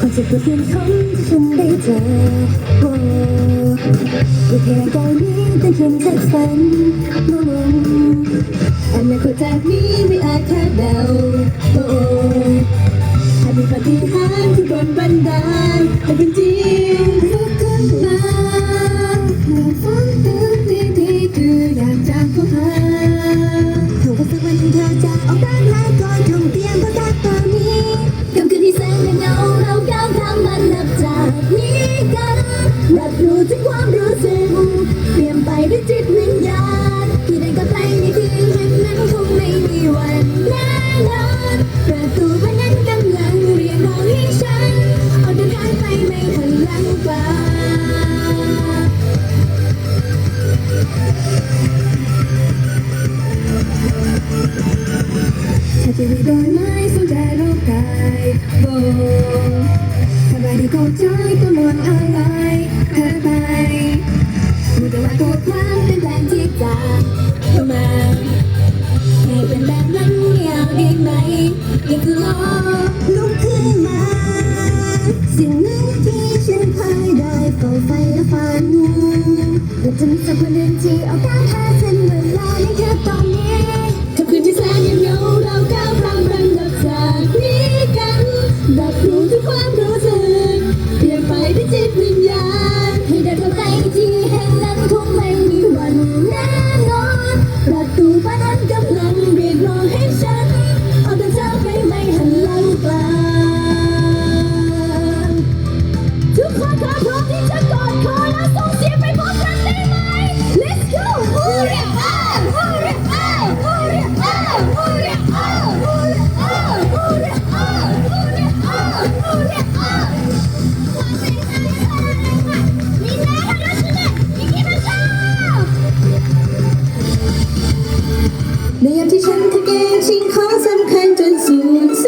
Còn chưa kịp nhìn. กายนี้แต่เพียงแค่ฝันโอ้อนาคตจากนี้ไม่อาจคาดเดาโอ้หามีปฏิหารที่โดนบันดาลให้เป็นจริงลุกขึ้นมาเพื่อฝันตื่นดีๆคืออยากจะพบหาเธอว่าสักวันที่เธอจะออกเดินทางก่อน จะมีดอกไม้สนใจโลกกายโบสบายดีก็ใจก็หมดอะไรเธอไปมีแต่ว่าตัวความเป็นแรงที่จากเข้ามาให้เป็นแบบนั้นอยากได้ไหมยังคือรอลุกขึ้นมา สิ่งหนึ่งที่ฉันเคยได้เฝ้าไฟและฝันและจะมีสักวันหนึ่งที่เอาการหาเส้ ในยามที่ฉันถูกแกงชิงของสำคัญจนสูญเสีย